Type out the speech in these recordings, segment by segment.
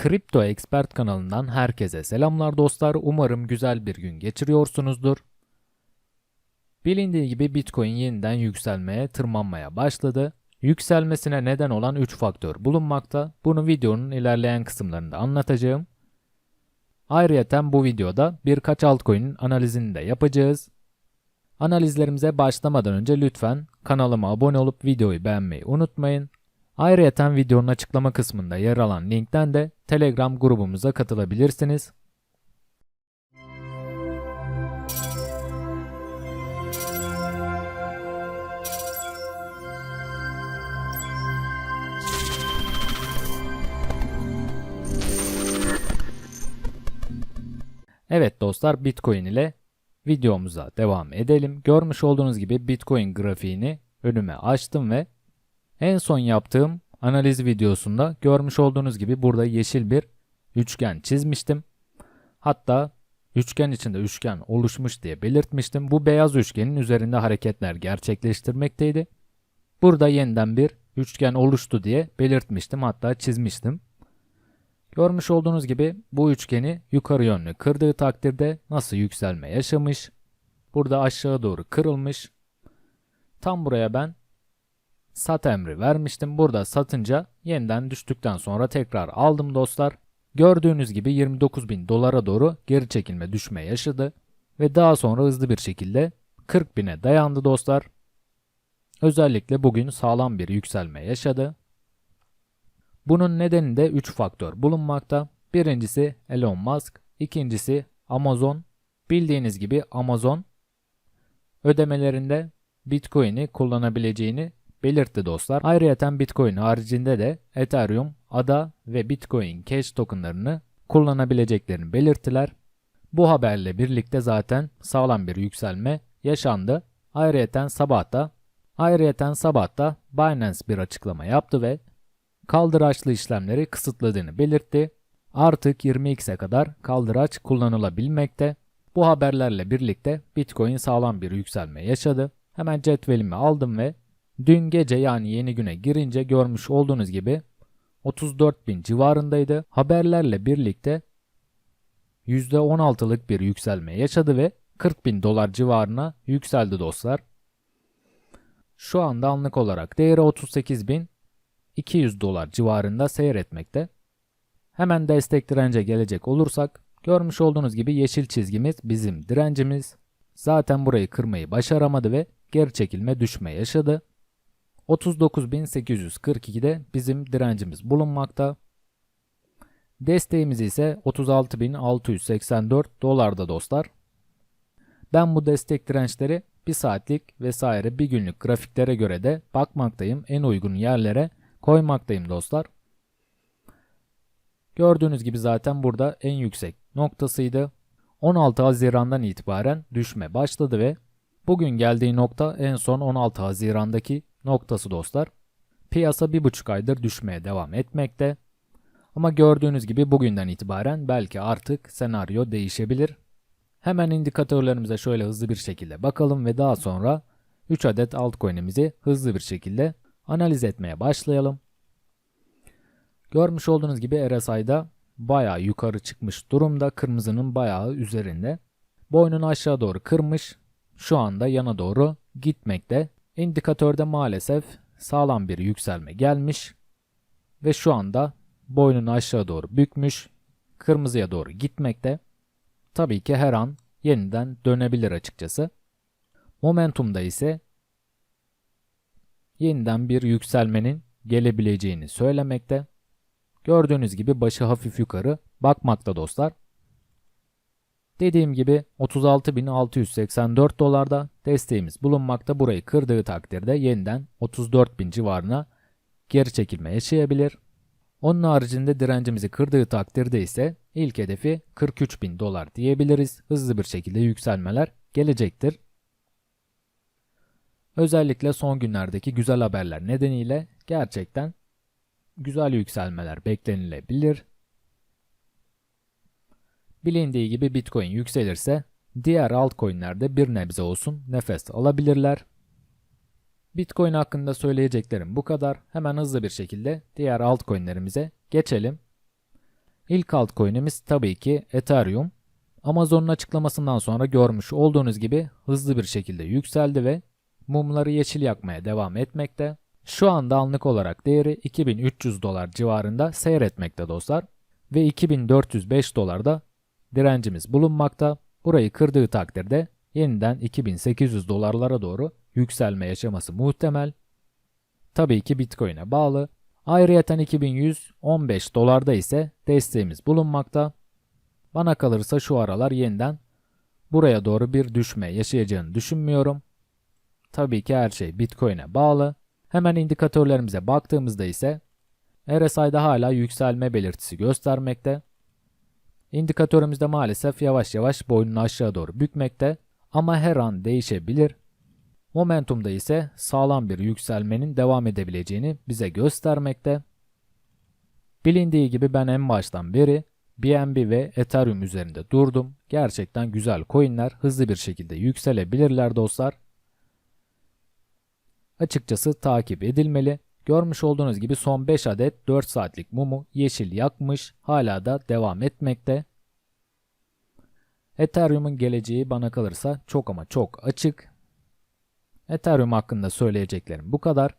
Kripto Expert kanalından herkese selamlar dostlar. Umarım güzel bir gün geçiriyorsunuzdur. Bilindiği gibi Bitcoin yeniden yükselmeye, tırmanmaya başladı. Yükselmesine neden olan 3 faktör bulunmakta. Bunu videonun ilerleyen kısımlarında anlatacağım. Ayrıca bu videoda birkaç altcoin'in analizini de yapacağız. Analizlerimize başlamadan önce lütfen kanalıma abone olup videoyu beğenmeyi unutmayın. Ayrıca videonun açıklama kısmında yer alan linkten de Telegram grubumuza katılabilirsiniz. Evet dostlar Bitcoin ile videomuza devam edelim. Görmüş olduğunuz gibi Bitcoin grafiğini önüme açtım ve en son yaptığım analiz videosunda görmüş olduğunuz gibi burada yeşil bir üçgen çizmiştim. Hatta üçgen içinde üçgen oluşmuş diye belirtmiştim. Bu beyaz üçgenin üzerinde hareketler gerçekleştirmekteydi. Burada yeniden bir üçgen oluştu diye belirtmiştim hatta çizmiştim. Görmüş olduğunuz gibi bu üçgeni yukarı yönlü kırdığı takdirde nasıl yükselme yaşamış. Burada aşağı doğru kırılmış. Tam buraya ben sat emri vermiştim. Burada satınca yeniden düştükten sonra tekrar aldım dostlar. Gördüğünüz gibi 29 bin dolara doğru geri çekilme düşme yaşadı. Ve daha sonra hızlı bir şekilde 40 bine dayandı dostlar. Özellikle bugün sağlam bir yükselme yaşadı. Bunun nedeninde 3 faktör bulunmakta. Birincisi Elon Musk, ikincisi Amazon. Bildiğiniz gibi Amazon ödemelerinde Bitcoin'i kullanabileceğini belirtti dostlar. Ayrıca Bitcoin haricinde de Ethereum, ADA ve Bitcoin Cash tokenlarını kullanabileceklerini belirttiler. Bu haberle birlikte zaten sağlam bir yükselme yaşandı. Ayrıca sabahta Ayrıca sabahta Binance bir açıklama yaptı ve kaldıraçlı işlemleri kısıtladığını belirtti. Artık 20x'e kadar kaldıraç kullanılabilmekte. Bu haberlerle birlikte Bitcoin sağlam bir yükselme yaşadı. Hemen cetvelimi aldım ve dün gece yani yeni güne girince görmüş olduğunuz gibi 34 bin civarındaydı. Haberlerle birlikte %16'lık bir yükselme yaşadı ve 40 bin dolar civarına yükseldi dostlar. Şu anda anlık olarak değeri 38 bin 200 dolar civarında seyretmekte. Hemen destek dirence gelecek olursak görmüş olduğunuz gibi yeşil çizgimiz bizim direncimiz. Zaten burayı kırmayı başaramadı ve geri çekilme düşme yaşadı. 39.842'de bizim direncimiz bulunmakta. Desteğimiz ise 36.684 dolarda dostlar. Ben bu destek dirençleri bir saatlik vesaire bir günlük grafiklere göre de bakmaktayım. En uygun yerlere koymaktayım dostlar. Gördüğünüz gibi zaten burada en yüksek noktasıydı. 16 Haziran'dan itibaren düşme başladı ve bugün geldiği nokta en son 16 Haziran'daki noktası dostlar. Piyasa bir buçuk aydır düşmeye devam etmekte. Ama gördüğünüz gibi bugünden itibaren belki artık senaryo değişebilir. Hemen indikatörlerimize şöyle hızlı bir şekilde bakalım ve daha sonra 3 adet altcoin'imizi hızlı bir şekilde analiz etmeye başlayalım. Görmüş olduğunuz gibi RSI'da bayağı yukarı çıkmış durumda. Kırmızının bayağı üzerinde. Boynunu aşağı doğru kırmış. Şu anda yana doğru gitmekte. İndikatörde maalesef sağlam bir yükselme gelmiş. Ve şu anda boynunu aşağı doğru bükmüş. Kırmızıya doğru gitmekte. Tabii ki her an yeniden dönebilir açıkçası. Momentumda ise yeniden bir yükselmenin gelebileceğini söylemekte. Gördüğünüz gibi başı hafif yukarı bakmakta dostlar. Dediğim gibi 36.684 dolarda desteğimiz bulunmakta. Burayı kırdığı takdirde yeniden 34.000 civarına geri çekilme yaşayabilir. Onun haricinde direncimizi kırdığı takdirde ise ilk hedefi 43.000 dolar diyebiliriz. Hızlı bir şekilde yükselmeler gelecektir. Özellikle son günlerdeki güzel haberler nedeniyle gerçekten güzel yükselmeler beklenilebilir. Bilindiği gibi Bitcoin yükselirse diğer altcoin'lerde bir nebze olsun nefes alabilirler. Bitcoin hakkında söyleyeceklerim bu kadar. Hemen hızlı bir şekilde diğer altcoin'lerimize geçelim. İlk altcoin'imiz tabii ki Ethereum. Amazon'un açıklamasından sonra görmüş olduğunuz gibi hızlı bir şekilde yükseldi ve mumları yeşil yakmaya devam etmekte. Şu anda anlık olarak değeri 2300 dolar civarında seyretmekte dostlar ve 2405 dolarda direncimiz bulunmakta. Burayı kırdığı takdirde yeniden 2800 dolarlara doğru yükselme yaşaması muhtemel. Tabii ki Bitcoin'e bağlı. Ayrıyeten 2115 dolarda ise desteğimiz bulunmakta. Bana kalırsa şu aralar yeniden buraya doğru bir düşme yaşayacağını düşünmüyorum. Tabii ki her şey Bitcoin'e bağlı. Hemen indikatörlerimize baktığımızda ise RSI'da hala yükselme belirtisi göstermekte. İndikatörümüzde maalesef yavaş yavaş boynunu aşağı doğru bükmekte ama her an değişebilir. Momentumda ise sağlam bir yükselmenin devam edebileceğini bize göstermekte. Bilindiği gibi ben en baştan beri BNB ve Ethereum üzerinde durdum. Gerçekten güzel coinler hızlı bir şekilde yükselebilirler dostlar. Açıkçası takip edilmeli. Görmüş olduğunuz gibi son 5 adet 4 saatlik mumu yeşil yakmış, hala da devam etmekte. Ethereum'un geleceği bana kalırsa çok ama çok açık. Ethereum hakkında söyleyeceklerim bu kadar.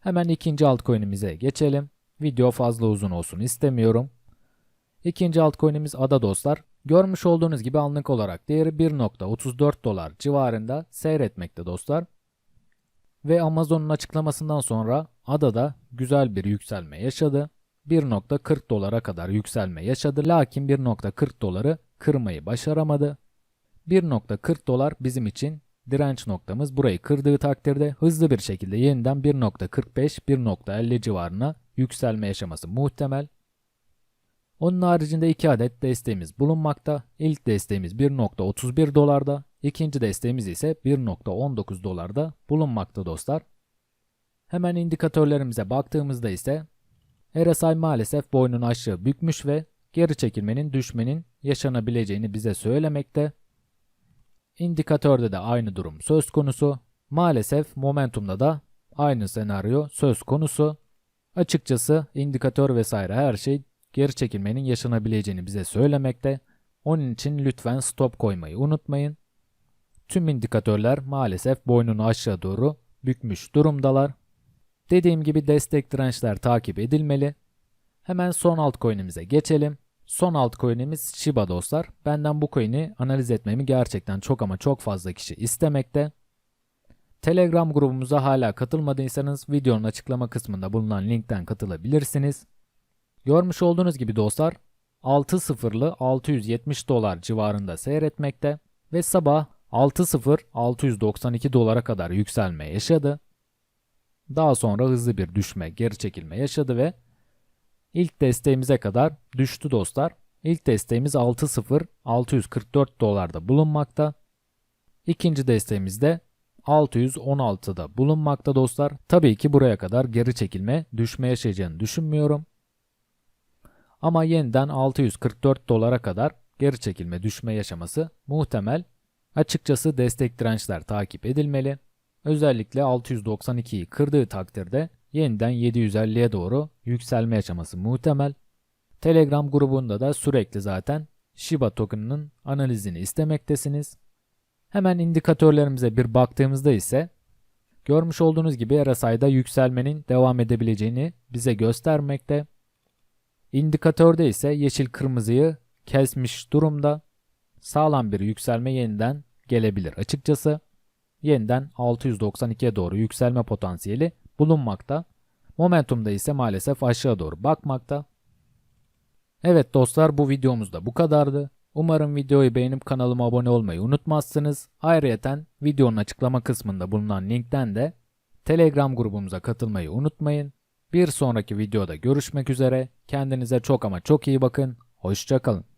Hemen ikinci altcoin'imize geçelim. Video fazla uzun olsun istemiyorum. İkinci altcoin'imiz ADA dostlar. Görmüş olduğunuz gibi anlık olarak değeri 1.34 dolar civarında seyretmekte dostlar. Ve Amazon'un açıklamasından sonra ADA'da güzel bir yükselme yaşadı. 1.40 dolara kadar yükselme yaşadı lakin 1.40 doları kırmayı başaramadı. 1.40 dolar bizim için direnç noktamız burayı kırdığı takdirde hızlı bir şekilde yeniden 1.45-1.50 civarına yükselme yaşaması muhtemel. Onun haricinde iki adet desteğimiz bulunmakta. İlk desteğimiz 1.31 dolarda, ikinci desteğimiz ise 1.19 dolarda bulunmakta dostlar. Hemen indikatörlerimize baktığımızda ise RSI maalesef boynunu aşağı bükmüş ve geri çekilmenin düşmenin yaşanabileceğini bize söylemekte. İndikatörde de aynı durum söz konusu. Maalesef momentumda da aynı senaryo söz konusu. Açıkçası indikatör vesaire her şey geri çekilmenin yaşanabileceğini bize söylemekte. Onun için lütfen stop koymayı unutmayın. Tüm indikatörler maalesef boynunu aşağı doğru bükmüş durumdalar. Dediğim gibi destek dirençler takip edilmeli. Hemen son altcoin'imize geçelim. Son altcoin'imiz Shiba dostlar. Benden bu coin'i analiz etmemi gerçekten çok ama çok fazla kişi istemekte. Telegram grubumuza hala katılmadıysanız videonun açıklama kısmında bulunan linkten katılabilirsiniz. Görmüş olduğunuz gibi dostlar 6.0'lı 670 dolar civarında seyretmekte ve sabah 6.0 692 dolara kadar yükselme yaşadı. Daha sonra hızlı bir düşme, geri çekilme yaşadı ve ilk desteğimize kadar düştü dostlar. İlk desteğimiz 6.0 644 dolarda bulunmakta. İkinci desteğimiz de 616'da bulunmakta dostlar. Tabii ki buraya kadar geri çekilme, düşme yaşayacağını düşünmüyorum. Ama yeniden 644 dolara kadar geri çekilme düşme yaşaması muhtemel. Açıkçası destek dirençler takip edilmeli. Özellikle 692'yi kırdığı takdirde yeniden 750'ye doğru yükselme yaşaması muhtemel. Telegram grubunda da sürekli zaten Shiba token'ının analizini istemektesiniz. Hemen indikatörlerimize bir baktığımızda ise görmüş olduğunuz gibi RSI'da yükselmenin devam edebileceğini bize göstermekte. İndikatörde ise yeşil kırmızıyı kesmiş durumda. Sağlam bir yükselme yeniden gelebilir açıkçası. Yeniden 692'ye doğru yükselme potansiyeli bulunmakta. Momentumda ise maalesef aşağı doğru bakmakta. Evet dostlar bu videomuz da bu kadardı. Umarım videoyu beğenip kanalıma abone olmayı unutmazsınız. Ayrıca videonun açıklama kısmında bulunan linkten de Telegram grubumuza katılmayı unutmayın. Bir sonraki videoda görüşmek üzere. Kendinize çok ama çok iyi bakın. Hoşçakalın.